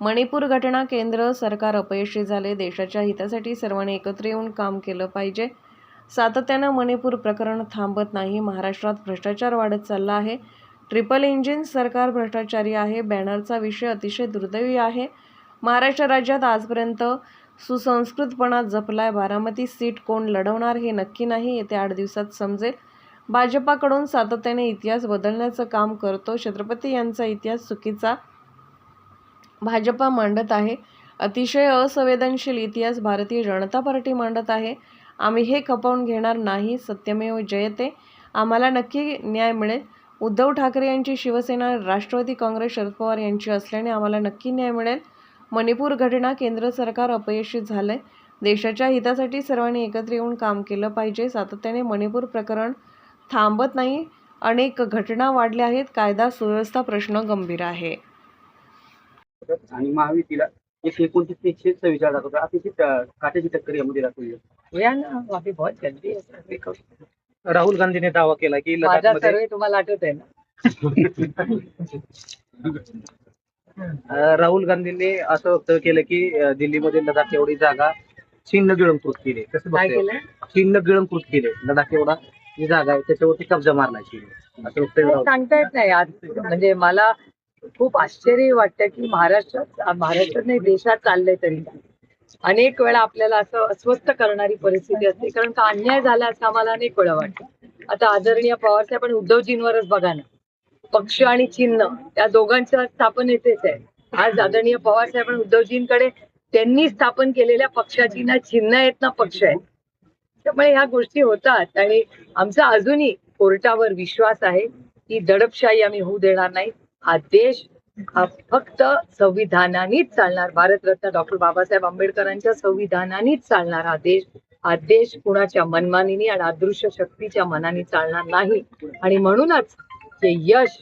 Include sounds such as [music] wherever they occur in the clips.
मणिपूर घटना केंद्र सरकार अपयशी झाले. देशाच्या हितासाठी सर्वांनी एकत्र येऊन काम केलं पाहिजे. सातत्यानं मणिपूर प्रकरण थांबत नाही. महाराष्ट्रात भ्रष्टाचार वाढत चालला आहे. ट्रिपल इंजिन सरकार भ्रष्टाचारी आहे. बॅनरचा विषय अतिशय दुर्दैवी आहे. महाराष्ट्र राज्यात आजपर्यंत सुसंस्कृतपणा जपलाय. बारामती सीट कोण लढवणार हे नक्की नाही येत्या आठ दिवसात समजेल. भाजपाकडून सातत्याने इतिहास बदलण्याचं काम करतो. छत्रपती यांचा इतिहास चुकीचा भाजपा मांडत आहे. अतिशय असंवेदनशील इतिहास भारतीय जनता पार्टी मांडत आहे. आम्ही हे खपवून घेणार नाही सत्यमेव जयते. आम्हाला नक्की न्याय मिळेल. उद्धव ठाकरे यांची शिवसेना राष्ट्रवादी काँग्रेस शरद पवार यांची असल्याने आम्हाला नक्की न्याय मिळेल. मणिपूर घटना केंद्र सरकार अपयशी आहे देशाच्या हितासाठी सर्वांनी एकत्र येऊन काम केलं पाहिजे. सातत्याने मणिपूर प्रकरण थांबत नाही. अनेक घटना वाढल्या आहेत. कायदा सुव्यवस्था प्रश्न गंभीर आहे. आणि महायुतीला एक एकोणतीस ते एकशे सव्वीस दाखवतो अतिशय काट्याची टक्कर यामध्ये दाखवली राहुल गांधीने दावा केला की माझा लडाखमध्ये सर्वे तुम्हाला आठवत आहे ना? [laughs] राहुल गांधींनी असं वक्तव्य केलं की दिल्लीमध्ये लडाख एवढी जागा चीननं गिळंकृत केली. कसं? केलं? चीननं गिळंकृत केले. लडाख एवढा जी जागा आहे त्याच्यावरती कब्जा मारला चीन असं वक्तव्य सांगता येत नाही. आज म्हणजे मला खूप आश्चर्य वाटतं की महाराष्ट्रात महाराष्ट्रात नाही देशात चाललंय तरी. अनेक वेळा आपल्याला असं अस्वस्थ करणारी परिस्थिती असते. कारण का अन्याय झाला असं आम्हाला अनेक वेळा वाटतं. आता आदरणीय पवारसाहेब आणि उद्धवजींवरच बघा ना. पक्ष आणि चिन्ह त्या दोघांच्या स्थापनेचेच आहे आज आदरणीय पवारसाहेब आणि उद्धवजींकडे त्यांनी स्थापन केलेल्या पक्षाची ना चिन्ह आहेत ना पक्ष आहेत. त्यामुळे ह्या गोष्टी होतात. आणि आमचा अजूनही कोर्टावर विश्वास आहे की दडपशाही आम्ही होऊ देणार नाही. हा देश हा फक्त संविधानानेच चालणार. भारतरत्न डॉक्टर बाबासाहेब आंबेडकरांच्या संविधानानेच चालणार हा देश. हा देश कुणाच्या मनमानीने आणि अदृश्य शक्तीच्या मनाने चालणार नाही. आणि म्हणूनच हे यश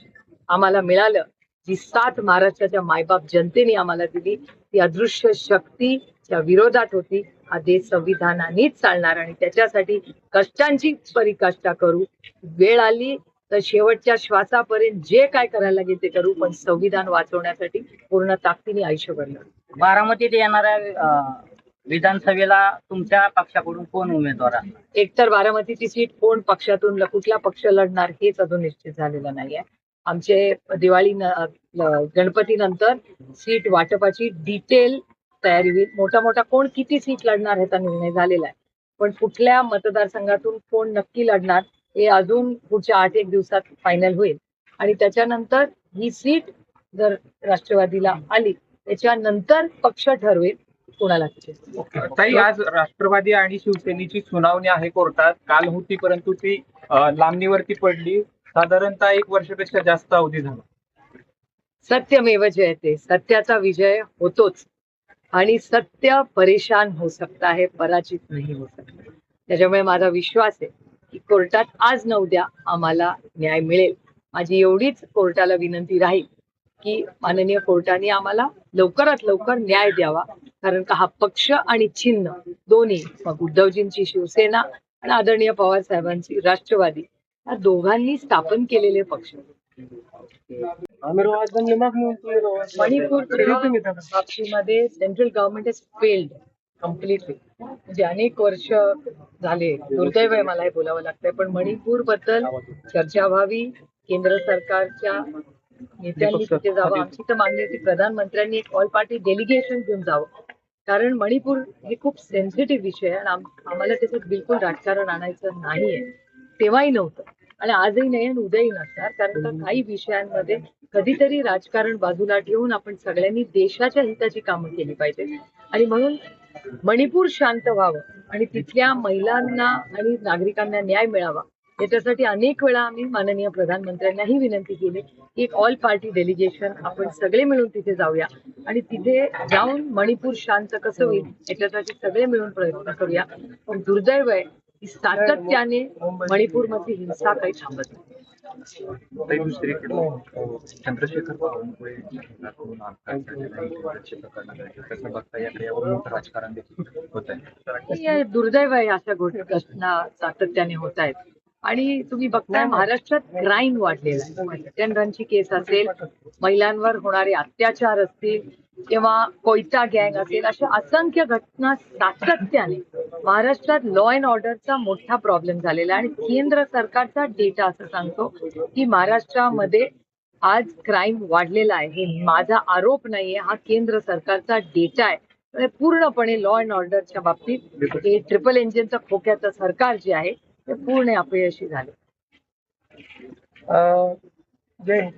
आम्हाला मिळालं. जी साथ महाराष्ट्राच्या मायबाप जनतेने आम्हाला दिली ती अदृश्य शक्तीच्या विरोधात होती. हा देश संविधानानेच चालणार आणि त्याच्यासाठी कष्टांची परिकाष्ठा करू. वेळ आली तर शेवटच्या श्वासापर्यंत जे काय करायला लागेल ते करू पण संविधान वाचवण्यासाठी पूर्ण ताकदीने आयुष्य भरलं बारामतीत येणाऱ्या विधानसभेला तुमच्या पक्षाकडून कोण उमेदवार एकतर बारामतीची सीट कोण पक्षातून कुठला पक्ष लढणार हेच अजून निश्चित झालेलं नाहीये. आमचे दिवाळी न- ल- गणपतीनंतर सीट वाटपाची डिटेल तयारी होईल. मोठा मोठा कोण किती सीट लढणार ह्याचा निर्णय झालेला आहे. पण कुठल्या मतदारसंघातून कोण नक्की लढणार हे अजून पुढच्या आठ एक दिवसात फायनल होईल. आणि त्याच्यानंतर ही सीट जर राष्ट्रवादीला आली त्याच्यानंतर पक्ष ठरवेल कोणाला ताई आज राष्ट्रवादी आणि शिवसेनेची सुनावणी आहे कोर्टात. काल होती परंतु ती लांबणीवरती पडली. साधारणतः एक वर्षापेक्षा जास्त अवधी झाला. सत्यमेव जयते. सत्याचा विजय होतोच. आणि सत्य परेशान हो सकता है पराजित नाही हो सकता त्याच्यामुळे माझा विश्वास आहे कोर्टात आज न उद्या आम्हाला न्याय मिळेल. माझी एवढीच कोर्टाला विनंती राहील की माननीय कोर्टाने आम्हाला लवकरात लवकर न्याय द्यावा. कारण का हा पक्ष आणि चिन्ह दोन्ही मग उद्धवजींची शिवसेना आणि आदरणीय पवार साहेबांची राष्ट्रवादी या दोघांनी स्थापन केलेले पक्ष. मणिपूर बाबतीमध्ये central government is failed completely म्हणजे अनेक वर्ष झाले. दुर्दैव आहे मला हे बोलावं लागतंय. पण मणिपूरबद्दल चर्चा व्हावी. केंद्र सरकारच्या नेत्यांनी तिथे जावं. आमची तर मागणी होती प्रधानमंत्र्यांनी एक ऑल पार्टी डेलिगेशन घेऊन जावं. कारण मणिपूर हे खूप सेन्सिटिव्ह विषय आहे आणि आम- आम्हाला त्याच्यात बिलकुल राजकारण आणायचं नाहीये. तेव्हाही नव्हतं. आणि आजही नाही आणि उद्याही नसणार. कारण का काही विषयांमध्ये कधीतरी राजकारण बाजूला ठेवून आपण सगळ्यांनी देशाच्या हिताची कामं केली पाहिजे. आणि म्हणून मणिपूर शांत व्हावं आणि तिथल्या महिलांना आणि नागरिकांना न्याय मिळावा. याच्यासाठी अनेक वेळा आम्ही माननीय प्रधानमंत्र्यांनाही विनंती केली की एक ऑल पार्टी डेलिगेशन आपण सगळे मिळून तिथे जाऊया आणि तिथे जाऊन मणिपूर शांत कसं होईल याच्यासाठी सगळे मिळून प्रयत्न करूया. पण दुर्दैव आहे की सातत्याने मणिपूरमधली हिंसा काही थांबत नाही. दुसरीकडे चंद्रशेखर बावनकुळे यांच्याकडून अपघात झालेला आहे. इकडचे प्रकरण आहे. कसं बघता याकडे यावर मोठं राजकारण देखील होत आहे दुर्दैव आहे अशा गोष्टी घटना सातत्याने होत आहेत आणि तुम्ही बघताय महाराष्ट्रात क्राईम वाढलेला आहे हत्याकांडांची केस असेल महिलांवर होणारे अत्याचार असतील किंवा कोयता गँग असेल अशा असंख्य घटना सातत्याने महाराष्ट्रात लॉ अँड ऑर्डरचा मोठा प्रॉब्लेम झालेला आहे. आणि केंद्र सरकारचा डेटा असं सांगतो की महाराष्ट्रामध्ये आज क्राईम वाढलेला आहे. हे माझा आरोप नाहीये. हा केंद्र सरकारचा डेटा आहे. पूर्णपणे लॉ अँड ऑर्डरच्या बाबतीत हे ट्रिपल इंजिनचं खोक्याचं सरकार जे आहे ते पूर्ण अपयशी झाले. जय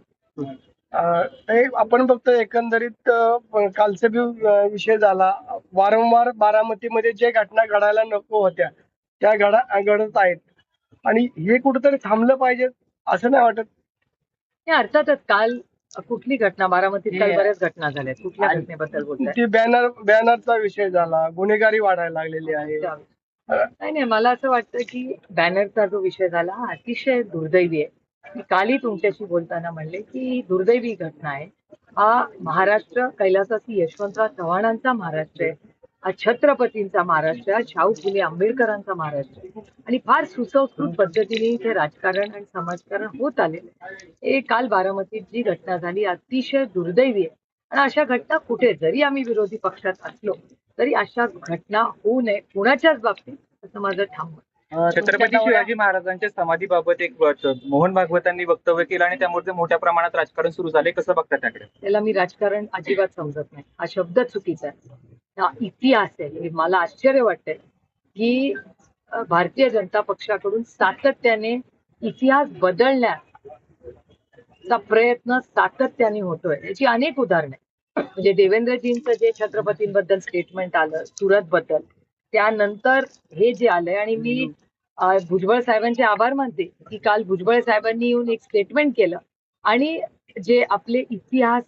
हे आपण बघतो एकंदरीत कालचा बी विषय झाला. वारंवार बारामतीमध्ये जे घटना घडायला नको होत्या त्या घडा घडत आहेत. आणि हे कुठेतरी थांबलं पाहिजे असं नाही वाटत. हे अर्थातच काल कुठली घटना बारामतीत काल बऱ्याच घटना झाल्या. कुठल्या घटनेबद्दल बोलताय? बॅनर बॅनरचा विषय झाला. गुन्हेगारी वाढायला लागलेली आहे. नाही नाही मला असं वाटतं की बॅनरचा जो विषय झाला हा अतिशय दुर्दैवी आहे. मी कालही तुमच्याशी बोलताना म्हणले की दुर्दैवी घटना आहे. हा महाराष्ट्र कैलासासी यशवंतराव चव्हाणांचा महाराष्ट्र आहे. हा छत्रपतींचा महाराष्ट्र हा शाहू फुले आंबेडकरांचा महाराष्ट्र आहे. आणि फार सुसंस्कृत पद्धतीने इथे राजकारण आणि समाजकारण होत आलेलं आहे. हे काल बारामतीत जी घटना झाली अतिशय दुर्दैवी आहे. आणि अशा घटना कुठे? जरी आम्ही विरोधी पक्षात असलो तरी अशा घटना होऊ नये. कुणाच्याच बाबतीत असं माझं ठाम छत्रपती शिवाजी महाराजांच्या समाधीबाबत एक व- मोहन भागवतांनी वक्तव्य केलं आणि त्यामुळे मोठ्या प्रमाणात राजकारण सुरू झाले. कसं बघता त्याकडे? त्याला मी राजकारण अजिबात समजत नाही. हा शब्द चुकीचा आहे. हा इतिहास आहे. हे मला आश्चर्य वाटतंय की भारतीय जनता पक्षाकडून सातत्याने इतिहास बदलण्याचा प्रयत्न सातत्याने होतोय. याची अनेक उदाहरणं म्हणजे देवेंद्रजींचं जे छत्रपतींबद्दल स्टेटमेंट आलं सुरत बद्दल त्यानंतर हे जे आलंय आणि मी भुजबळ साहेबांचे आभार मानते की काल भुजबळ साहेबांनी येऊन एक स्टेटमेंट केलं. आणि जे आपले इतिहास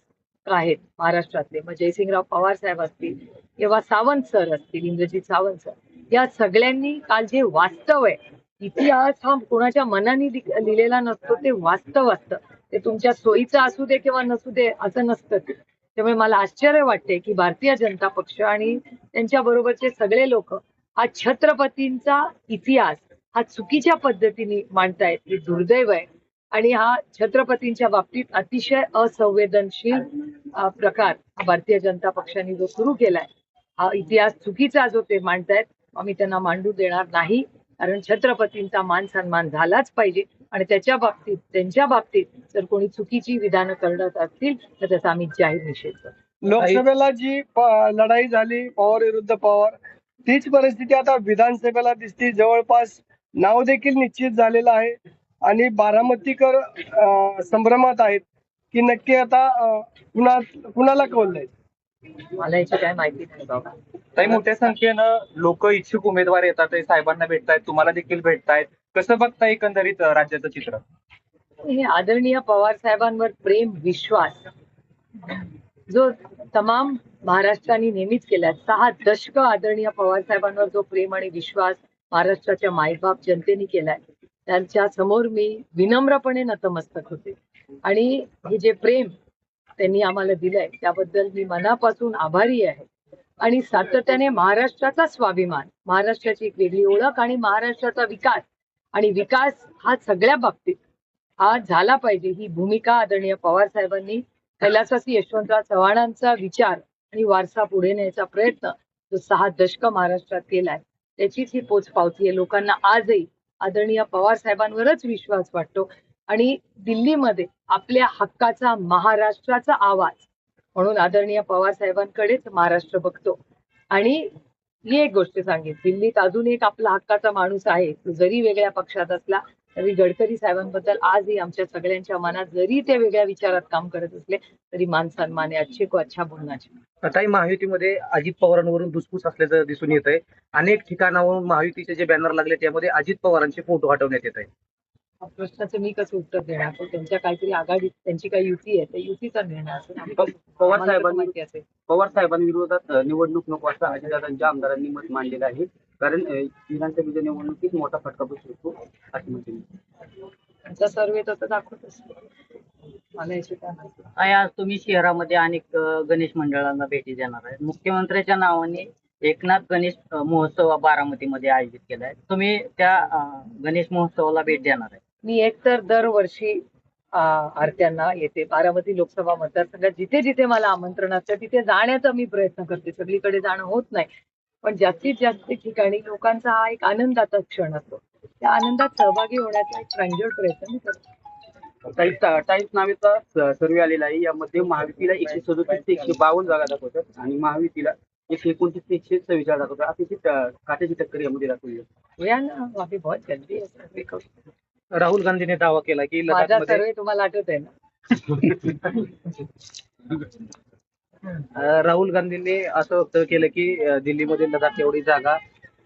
आहेत महाराष्ट्रातले मग जयसिंगराव पवार साहेब असतील किंवा सावंत सर असतील इंद्रजित सावंत सर या सगळ्यांनी काल जे वास्तव आहे इतिहास हा कोणाच्या मनाने लिहिलेला नसतो ते वास्तव असतं. ते तुमच्या सोयीचं असू दे किंवा नसू दे असं नसतं. ते त्यामुळे मला आश्चर्य वाटते की भारतीय जनता पक्ष आणि त्यांच्या बरोबरचे सगळे लोक हा छत्रपतींचा इतिहास हा चुकीच्या पद्धतीने मांडतायत हे दुर्दैव आहे. आणि हा छत्रपतींच्या बाबतीत अतिशय असंवेदनशील प्रकार हा भारतीय जनता पक्षाने जो सुरू केलाय हा इतिहास चुकीचा जो ते मांडतायत आम्ही त्यांना मांडू देणार नाही. कारण छत्रपतींचा मान सन्मान झालाच पाहिजे. आणि त्याच्या बाबतीत त्यांच्या बाबतीत जर कोणी चुकीची विधानं करत असतील तर त्याचा आम्ही जाहीर निषेध करतो. लोकसभेला जी लढाई झाली पवार विरुद्ध पवार तीच परिस्थिती आता विधानसभेला दिसते. जवळपास नाव देखील निश्चित झालेलं आहे. आणि बारामतीकर संभ्रमात आहेत की नक्की आता कुणा कुणाला कौल द्यायचं? मला याची काय माहिती नाही बाबा. काही मोठ्या संख्येनं लोक इच्छुक उमेदवार येतात साहेबांना भेटतायत तुम्हाला देखील भेटतायत. कसं बघता एकंदरीत राज्याचं चित्र? हे आदरणीय पवार साहेबांवर प्रेम विश्वास जो तमाम महाराष्ट्राने नेहमीच केला सहा दशक आदरणीय पवार साहेबांवर जो प्रेम आणि विश्वास महाराष्ट्राच्या मायबाप जनतेने केलाय. त्यांच्यासमोर मी विनम्रपणे नतमस्तक होते. आणि हे जे प्रेम त्यांनी आम्हाला दिलंय त्याबद्दल मी मनापासून आभारी आहे. आणि सातत्याने महाराष्ट्राचा स्वाभिमान महाराष्ट्राची एक वेगळी ओळख आणि महाराष्ट्राचा विकास आणि विकास हा सगळ्या बाबतीत हा झाला पाहिजे. ही भूमिका आदरणीय पवार साहेबांनी कैलासवासी यशवंतराव चव्हाणांचा विचार आणि वारसा पुढे न्यायचा प्रयत्न जो सहा दशक महाराष्ट्रात केलाय त्याचीच ही पोच पावती आहे लोकांना आजही आदरणीय पवार साहेबांवरच विश्वास वाटतो. आणि दिल्लीमध्ये आपल्या हक्काचा महाराष्ट्राचा आवाज म्हणून आदरणीय पवार साहेबांकडेच महाराष्ट्र बघतो. आणि ही एक गोष्ट सांगेन. दिल्लीत अजून एक आपला हक्काचा माणूस आहे जरी वेगळ्या पक्षात असला तरी गडकरी साहेबांबद्दल आजही आमच्या सगळ्यांच्या मनात जरी ते वेगळ्या विचारात काम करत असले तरी मान सन्मान आहे. अच्छे को अच्छा बोलण्याचे. आताही महायुतीमध्ये अजित पवारांवरून धुसफूस असल्याचं दिसून येत आहे अनेक ठिकाणावरून महायुतीचे जे बॅनर लागले त्यामध्ये अजित पवारांचे फोटो हटवण्यात येत आहे प्रश्नाचं मी कसं उत्तर देणार? तो त्यांच्या काहीतरी आघाडीत त्यांची काही युती आहे त्या युतीचा निर्णय असेल. पवार साहेबांनी माहिती असेल. पवार साहेबांविरोधात निवडणूक नको असं अजितदादांच्या आमदारांनी मत मांडलेलं आहे. कारण विधानसभेच्या निवडणुकीत मोठा फटका बसू शकतो अशी मत आहे. त्यांचा सर्वे तसं दाखवत असतो मला याची काय आज तुम्ही शहरामध्ये अनेक गणेश मंडळांना भेटी देणार आहे. मुख्यमंत्र्यांच्या नावाने एकनाथ गणेश महोत्सव बारामतीमध्ये आयोजित केलाय तुम्ही त्या गणेश महोत्सवाला भेट देणार आहे. मी एकतर दरवर्षी आरत्यांना येते. बारामती लोकसभा मतदारसंघात जिथे जिथे मला आमंत्रण असतं तिथे जाण्याचा मी प्रयत्न करते. सगळीकडे जाणं होत नाही. पण जास्तीत जास्त ठिकाणी लोकांचा हा एक आनंदाचा क्षण असतो. त्या आनंदात सहभागी होण्याचा एक प्रांजळ प्रयत्न मी करते. टाईम्स नावेचा सर्वे आलेला आहे. यामध्ये महायुतीला एकशे सदोतीस ते एकशे बावन्न जागा दाखवतात आणि महायुतीला एकशे एकोणतीस ते एकशे सव्वीस जागा दाखवतात. अतिशय काट्याची टक्कर यामध्ये दाखवली आहे. या ना बहुत जल्दी. राहुल गांधीने दावा केला की माझा लडाखमध्ये सर्वे तुम्हाला आठवत आहे ना [laughs] राहुल गांधींनी असं वक्तव्य केलं की दिल्लीमध्ये लडाख एवढी जागा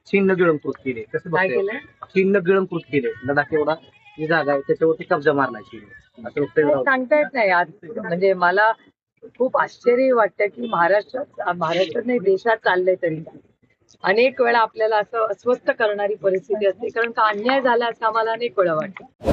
चीननं गिळंकृत केली. कसं काय? केलं? चीननं गिळंकृत केले. लडाख एवढा जी जागा आहे त्याच्यावरती कब्जा मारला चीन असं वक्तव्य सांगता येत नाही आज. म्हणजे मला खूप आश्चर्य वाटतं की महाराष्ट्रात महाराष्ट्रात नाही देशात चाललंय तरी. अनेक वेळा आपल्याला असं अस्वस्थ करणारी परिस्थिती असते कारण का अन्याय झाला असं आम्हाला अनेक वेळा वाटतं